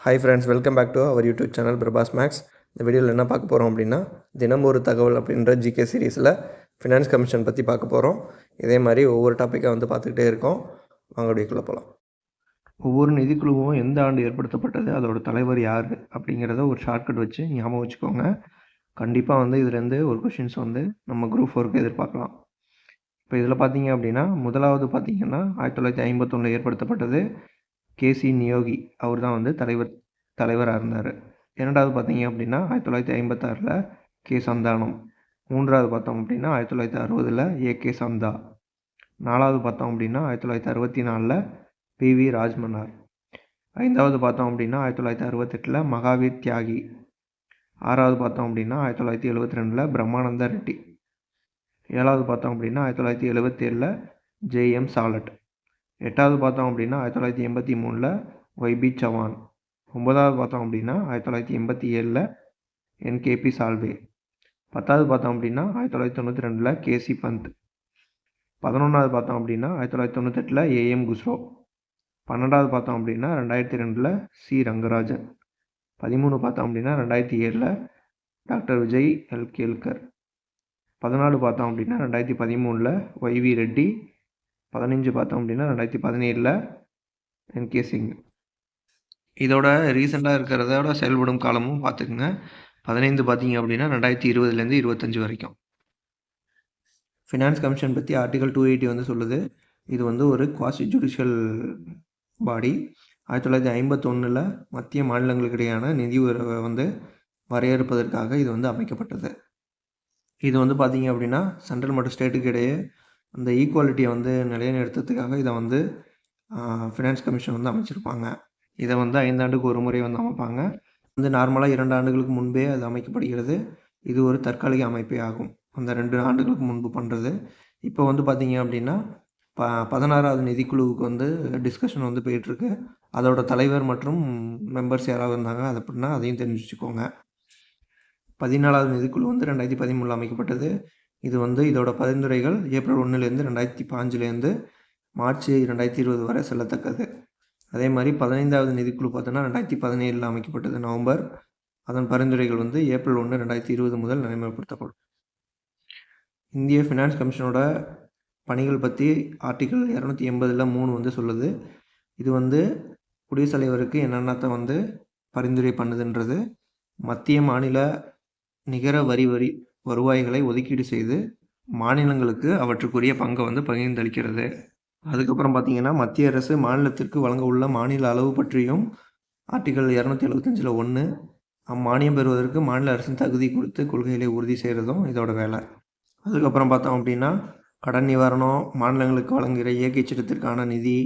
Hi friends welcome back to our YouTube channel Prabhas Max இந்த வீடியோவில் என்ன பார்க்க போகிறோம் அப்படின்னா தினம் ஒரு தகவல் அப்படின்ற ஜிகே சீரீஸில் ஃபினான்ஸ் கமிஷன் பற்றி பார்க்க போகிறோம் இதே மாதிரி ஒவ்வொரு டாப்பிக்காக வந்து பார்த்துக்கிட்டே இருக்கோம். வாங்க வீடியோக்குள்ளே போகலாம் ஒவ்வொரு நிதிக்குழுவும் எந்த ஆண்டு ஏற்படுத்தப்பட்டது அதோட தலைவர் யார் அப்படிங்கிறத ஒரு ஷார்ட்கட் வச்சு ஞாபகம் வச்சுக்கோங்க. கண்டிப்பாக வந்து இதுலேருந்து ஒரு கொஷின்ஸ் வந்து நம்ம குரூப் ஃபோருக்கு எதிர்பார்க்கலாம். இப்போ இதில் பார்த்தீங்க அப்படின்னா முதலாவது பார்த்தீங்கன்னா ஆயிரத்தி தொள்ளாயிரத்தி ஐம்பத்தொன்னில் ஏற்படுத்தப்பட்டது கேசி நியோகி அவர் தான் வந்து தலைவர் தலைவராக இருந்தார். இரண்டாவது பார்த்தீங்க அப்படின்னா ஆயிரத்தி தொள்ளாயிரத்தி ஐம்பத்தாறில் கே. சந்தானம். மூன்றாவது பார்த்தோம் அப்படின்னா ஆயிரத்தி தொள்ளாயிரத்தி அறுபதில் ஏ. கே. சந்தா. நாலாவது பார்த்தோம் அப்படின்னா ஆயிரத்தி தொள்ளாயிரத்தி அறுபத்தி நாலில் பி. வி. ராஜ்மன்னார். ஐந்தாவது பார்த்தோம் அப்படின்னா ஆயிரத்தி தொள்ளாயிரத்தி அறுபத்தெட்டில் மகாவீர் தியாகி. ஆறாவது பார்த்தோம் அப்படின்னா ஆயிரத்தி தொள்ளாயிரத்தி எழுபத்தி ரெண்டில் பிரம்மானந்த ரெட்டி. ஏழாவது பார்த்தோம் அப்படின்னா ஆயிரத்தி தொள்ளாயிரத்தி எழுபத்தேழில் ஜேஎம் சாலட். எட்டாவது பார்த்தோம் அப்படின்னா ஆயிரத்தி தொள்ளாயிரத்தி எண்பத்தி மூணில் ஒய்பி சவான் ஒன்பதாவது பார்த்தோம் அப்படின்னா ஆயிரத்தி தொள்ளாயிரத்தி எண்பத்தி ஏழில் என்கேபி சால்வே பத்தாவது பார்த்தோம் அப்படின்னா ஆயிரத்தி தொள்ளாயிரத்தி தொண்ணூற்றி ரெண்டில் கேசி பந்த் பதினொன்றாவது பார்த்தோம் அப்படின்னா ஆயிரத்தி தொள்ளாயிரத்தி தொண்ணூத்தெட்டில் ஏஎம் குஸ்ரோ பன்னெண்டாவது பார்த்தோம் அப்படின்னா ரெண்டாயிரத்தி ரெண்டில் சி ரங்கராஜன் பதிமூணு பார்த்தோம் அப்படின்னா ரெண்டாயிரத்தி ஏழில் டாக்டர் விஜய் எல் கேல்கர் பதினாலு பார்த்தோம் அப்படின்னா ரெண்டாயிரத்தி பதிமூணில் ஒய்வி ரெட்டி பதினஞ்சு பார்த்தோம் அப்படின்னா ரெண்டாயிரத்தி பதினேழில் என்கே சிங் இதோட ரீசெண்டாக இருக்கிறதோட செயல்படும் காலமும் பார்த்துக்குங்க. பதினைந்து பார்த்தீங்க அப்படின்னா ரெண்டாயிரத்தி இருபதுலேருந்து இருபத்தஞ்சு வரைக்கும். ஃபினான்ஸ் கமிஷன் பற்றி ஆர்டிகல் டூ எயிட்டி வந்து சொல்லுது. இது வந்து ஒரு குவாசி ஜுடிஷியல் பாடி ஆயிரத்தி தொள்ளாயிரத்தி ஐம்பத்தொன்னில் மத்திய மாநிலங்களுக்கு இடையான நிதி உறவை வந்து வரையறுப்பதற்காக இது வந்து அமைக்கப்பட்டது. இது வந்து பார்த்தீங்க அப்படின்னா சென்ட்ரல் மற்றும் ஸ்டேட்டுக்கு இடையே அந்த ஈக்குவாலிட்டியை வந்து நிலைநிறுத்துறதுக்காக இதை வந்து ஃபினான்ஸ் கமிஷன் வந்து அமைச்சிருப்பாங்க. இதை வந்து ஐந்தாண்டுக்கு ஒரு முறை வந்து அமைப்பாங்க. வந்து நார்மலாக இரண்டு ஆண்டுகளுக்கு முன்பே அது அமைக்கப்படுகிறது. இது ஒரு தற்காலிக அமைப்பே ஆகும். அந்த ரெண்டு ஆண்டுகளுக்கு முன்பு பண்ணுறது இப்போ வந்து பார்த்தீங்க அப்படின்னா ப பதினாறாவது நிதிக்குழுவுக்கு வந்து டிஸ்கஷன் வந்து போயிட்டுருக்கு. அதோட தலைவர் மற்றும் மெம்பர்ஸ் யாராவது இருந்தாங்க அது அப்படின்னா அதையும் தெரிஞ்சு வச்சுக்கோங்க பதினாலாவது நிதிக்குழு வந்து ரெண்டாயிரத்தி பதிமூணில் அமைக்கப்பட்டது. இது வந்து இதோட பரிந்துரைகள் ஏப்ரல் ஒன்றுலேருந்து ரெண்டாயிரத்தி பாஞ்சுலேருந்து மார்ச் ரெண்டாயிரத்தி இருபது வரை செல்லத்தக்கது. அதே மாதிரி பதினைந்தாவது நிதிக்குழு பார்த்தோன்னா ரெண்டாயிரத்தி பதினேழில் அமைக்கப்பட்டது நவம்பர். அதன் பரிந்துரைகள் வந்து ஏப்ரல் ஒன்று ரெண்டாயிரத்தி இருபது முதல் நடைமுறைப்படுத்தப்படும் இந்திய ஃபினான்ஸ் கமிஷனோட பணிகள் பற்றி ஆர்டிக்கல் இரநூத்தி எண்பதில் மூணு வந்து சொல்லுது. இது வந்து குடியரசுத் தலைவருக்கு என்னென்னத்தை வந்து பரிந்துரை பண்ணுதுன்றது. மத்திய மாநில நிகர வரி வரி வருவாய்களை ஒதுக்கீடு செய்து மாநிலங்களுக்கு அவற்றுக்குரிய பங்கை வந்து பகிர்ந்தளிக்கிறது. அதுக்கப்புறம் பார்த்தீங்கன்னா மத்திய அரசு மாநிலத்திற்கு வழங்க உள்ள மாநில அளவு பற்றியும் ஆர்டிகல் இரநூத்தி எழுபத்தஞ்சில் ஒன்று அம்மானியம் பெறுவதற்கு மாநில அரசின் தகுதி கொடுத்து கொள்கைகளை உறுதி செய்கிறதும் இதோட வேலை. அதுக்கப்புறம் பார்த்தோம் அப்படின்னா கடன் நிவாரணம் மாநிலங்களுக்கு வழங்குகிற இயற்கை சட்டத்திற்கான நிதி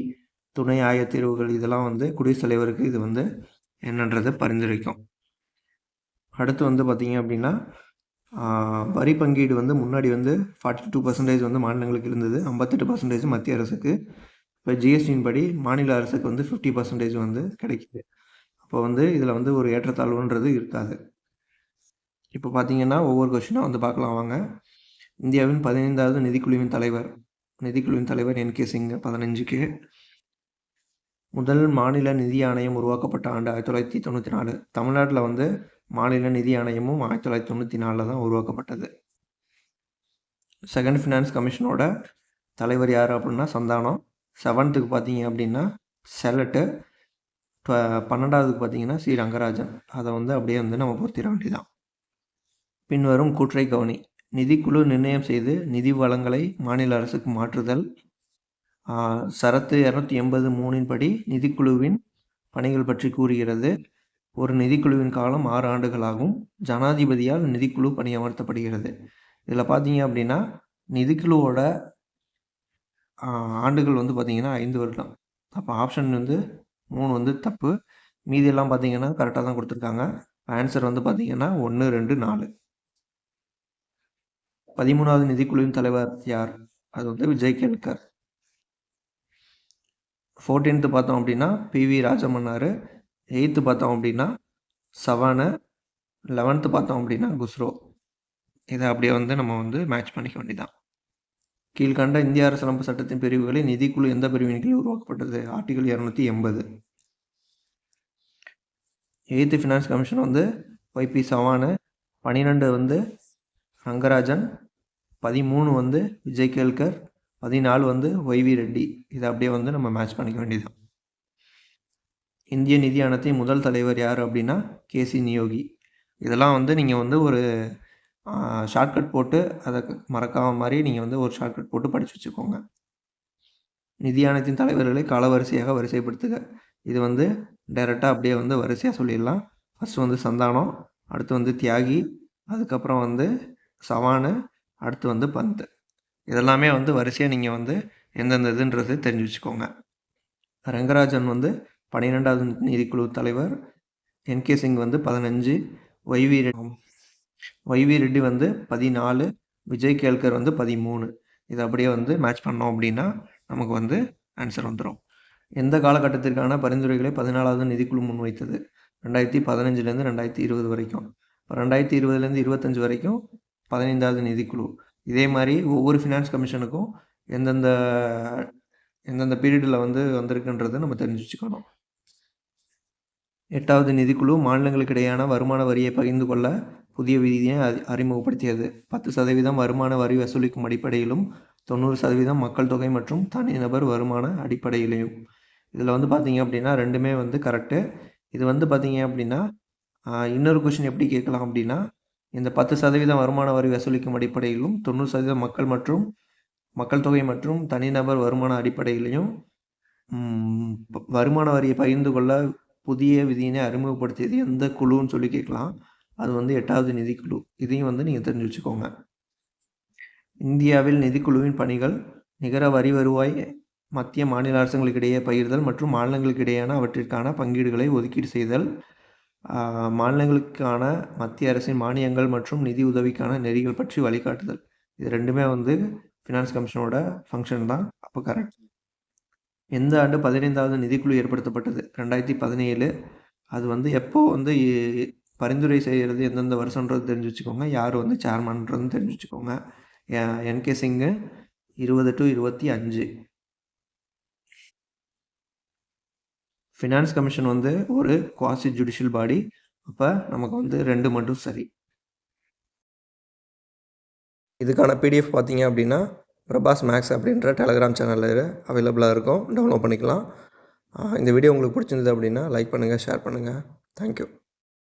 துணை ஆயத்தீர்வுகள் இதெல்லாம் வந்து குடியரசுத் தலைவருக்கு இது வந்து என்னன்றது பரிந்துரைக்கும். அடுத்து வந்து பார்த்திங்க அப்படின்னா வரி பங்கீடு வந்து முன்னாடி வந்து ஃபார்ட்டி டூ பர்சன்டேஜ் வந்து மாநிலங்களுக்கு இருந்தது. ஐம்பத்தெட்டு பர்சன்டேஜ் மத்திய அரசுக்கு. இப்போ ஜிஎஸ்டியின் படி மாநில அரசுக்கு வந்து ஃபிஃப்டி பர்சன்டேஜ் வந்து கிடைக்குது. அப்போ வந்து இதில் வந்து ஒரு ஏற்றத்தாழ்வுன்றது இருக்காது. இப்போ பார்த்தீங்கன்னா ஒவ்வொரு கொஷினாக வந்து பார்க்கலாம் வாங்க. இந்தியாவின் பதினைந்தாவது நிதிக்குழுவின் தலைவர். நிதிக்குழுவின் தலைவர் என் கே சிங் பதினஞ்சுக்கு. முதல் மாநில நிதி ஆணையம் உருவாக்கப்பட்ட ஆண்டு ஆயிரத்தி தொள்ளாயிரத்தி தொண்ணூற்றி நாலு. தமிழ்நாட்டில் வந்து மாநில நிதி ஆணையமும் ஆயிரத்தி தொள்ளாயிரத்தி தொண்ணூற்றி நாலில் தான் உருவாக்கப்பட்டது. செகண்ட் ஃபினான்ஸ் கமிஷனோட தலைவர் யார் அப்படின்னா சந்தானம். செவன்த்துக்கு பார்த்தீங்க அப்படின்னா செலட்டு பன்னெண்டாவதுக்கு பார்த்தீங்கன்னா ஸ்ரீ ரங்கராஜன். அதை வந்து அப்படியே வந்து நம்ம பொறுத்திட வேண்டியதான் பின்வரும் கூற்றை கவனி. நிதிக்குழு நிர்ணயம் செய்து நிதி வளங்களை மாநில அரசுக்கு மாற்றுதல். சரத்து இரநூத்தி எண்பது மூணின் படி நிதிக்குழுவின் பணிகள் பற்றி கூறுகிறது. ஒரு நிதிக்குழுவின் காலம் ஆறு ஆண்டுகளாகும். ஜனாதிபதியால் நிதிக்குழு பணியமர்த்தப்படுகிறது இதில் பார்த்தீங்க அப்படின்னா நிதிக்குழுவோட ஆண்டுகள் வந்து பார்த்திங்கன்னா ஐந்து வருடம். அப்போ ஆப்ஷன் வந்து மூணு வந்து தப்பு. மீதியெல்லாம் பார்த்தீங்கன்னா கரெக்டாக தான் கொடுத்துருக்காங்க. ஆன்சர் வந்து பார்த்திங்கன்னா ஒன்று ரெண்டு நாலு. பதிமூணாவது நிதிக்குழுவின் தலைவர் யார்? அது வந்து விஜய் கேல்கர். ஃபோர்டீன்த்து பார்த்தோம் அப்படின்னா பிவி ராஜமன்னார் எயித்து பார்த்தோம் அப்படின்னா சவானு லெவன்த்து பார்த்தோம் அப்படின்னா குஸ்ரோ இதை அப்படியே வந்து நம்ம வந்து மேட்ச் பண்ணிக்க வேண்டியதான் கீழ்கண்ட இந்திய அரசியலமைப்பு சட்டத்தின் பிரிவுகளில் நிதிக்குழு எந்த பிரிவின் கீழ் உருவாக்கப்பட்டது? ஆர்டிகல் இரநூத்தி எண்பது. எயித்து ஃபினான்ஸ் கமிஷன் வந்து ஒய்பி சவானு பன்னிரெண்டு வந்து ரங்கராஜன். பதிமூணு வந்து விஜய் கேல்கர். பதினாலு வந்து ஒய்வி ரெட்டி. இதை அப்படியே வந்து நம்ம மேட்ச் பண்ணிக்க வேண்டியது இந்திய நிதியானத்தின் முதல் தலைவர் யார் அப்படின்னா கேசி நியோகி. இதெல்லாம் வந்து நீங்கள் வந்து ஒரு ஷார்ட்கட் போட்டு அதை மறக்காம மாதிரி நீங்கள் வந்து ஒரு ஷார்ட்கட் போட்டு படித்து வச்சுக்கோங்க. நிதியானத்தின் தலைவர்களை காலவரிசையாக வரிசைப்படுத்துக. இது வந்து டைரெக்டாக அப்படியே வந்து வரிசையாக சொல்லிடலாம். ஃபஸ்ட்டு வந்து சந்தானம் அடுத்து வந்து தியாகி அதுக்கப்புறம் வந்து சவானு அடுத்து வந்து பந்த். இதெல்லாமே வந்து வரிசையாக நீங்கள் வந்து எந்தெந்த இதுன்றது தெரிஞ்சு வச்சுக்கோங்க. ரங்கராஜன் வந்து பன்னிரெண்டாவது நிதிக்குழு தலைவர். என்கே சிங் வந்து பதினஞ்சு. வைவி வைவி ரெட்டி வந்து பதினாலு. விஜய் கேல்கர் வந்து பதிமூணு. இது அப்படியே வந்து மேட்ச் பண்ணோம் அப்படின்னா நமக்கு வந்து ஆன்சர் வந்துடும் எந்த காலகட்டத்திற்கான பரிந்துரைகளை பதினாலாவது நிதிக்குழு முன்வைத்தது? ரெண்டாயிரத்தி பதினஞ்சுலேருந்து ரெண்டாயிரத்தி இருபது வரைக்கும். இப்போ ரெண்டாயிரத்தி இருபதுலேருந்து இருபத்தஞ்சி வரைக்கும் பதினைந்தாவது நிதிக்குழு. இதே மாதிரி ஒவ்வொரு ஃபினான்ஸ் கமிஷனுக்கும் எந்தெந்த எந்தெந்த பீரியடில் வந்து வந்திருக்குன்றதை நம்ம தெரிஞ்சு வச்சுக்கணும் எட்டாவது நிதிக்குழு மாநிலங்களுக்கு இடையான வருமான வரியை பகிர்ந்து கொள்ள புதிய விதியை அறிமுகப்படுத்தியது. பத்து சதவீதம் வருமான வரி வசூலிக்கும் அடிப்படையிலும் தொண்ணூறு சதவீதம் மக்கள் தொகை மற்றும் தனிநபர் வருமான அடிப்படையிலையும். இதில் வந்து பார்த்தீங்க அப்படின்னா ரெண்டுமே வந்து கரெக்டு இது வந்து பார்த்தீங்க அப்படின்னா இன்னொரு கொஷின் எப்படி கேட்கலாம் அப்படின்னா இந்த பத்து சதவீதம் வருமான வரி வசூலிக்கும் அடிப்படையிலும் தொண்ணூறு சதவீதம் மக்கள் மற்றும் மக்கள் தொகை மற்றும் தனிநபர் வருமான அடிப்படையிலையும் வருமான வரியை பகிர்ந்து கொள்ள புதிய விதியினை அறிமுகப்படுத்தியது எந்த குழுன்னு சொல்லி கேட்கலாம். அது வந்து எட்டாவது நிதிக்குழு. இதையும் வந்து நீங்கள் தெரிஞ்சு வச்சுக்கோங்க இந்தியாவில் நிதிக்குழுவின் பணிகள் நிகர வரி வருவாய் மத்திய மாநில அரசுகளுக்கிடையே பகிர்தல் மற்றும் மாநிலங்களுக்கு இடையேயான அவற்றிற்கான பங்கீடுகளை ஒதுக்கீடு செய்தல் மாநிலங்களுக்கான மத்திய அரசின் மானியங்கள் மற்றும் நிதி உதவிக்கான நெறிகள் பற்றி வழிகாட்டுதல். இது ரெண்டுமே வந்து ஃபினான்ஸ் கமிஷனோட ஃபங்க்ஷன் தான். அப்போ கரெக்ட் எந்த ஆண்டு பதினைந்தாவது நிதிக்குழு ஏற்படுத்தப்பட்டது? ரெண்டாயிரத்தி பதினேழு. அது வந்து எப்போ வந்து பரிந்துரை செய்கிறது எந்தெந்த வருஷன்றது தெரிஞ்சு வச்சுக்கோங்க. யார் வந்து சேர்மன்றது தெரிஞ்சு வச்சுக்கோங்க. என்கே சிங்கு இருபது டு இருபத்தி அஞ்சு. ஃபினான்ஸ் கமிஷன் வந்து ஒரு குவாசி ஜுடிஷியல் பாடி அப்போ நமக்கு வந்து ரெண்டு மட்டும் சரி. இதுக்கான பிடிஎஃப் பார்த்தீங்க அப்படின்னா பிரபாஸ் மேக்ஸ் அப்படின்ற டெலகிராம் சேனலில் அவைலபிளாக இருக்கும். டவுன்லோட் பண்ணிக்கலாம். இந்த வீடியோ உங்களுக்கு பிடிச்சிருந்தது அப்படின்னா லைக் பண்ணுங்கள் ஷேர் பண்ணுங்கள் தேங்க்யூ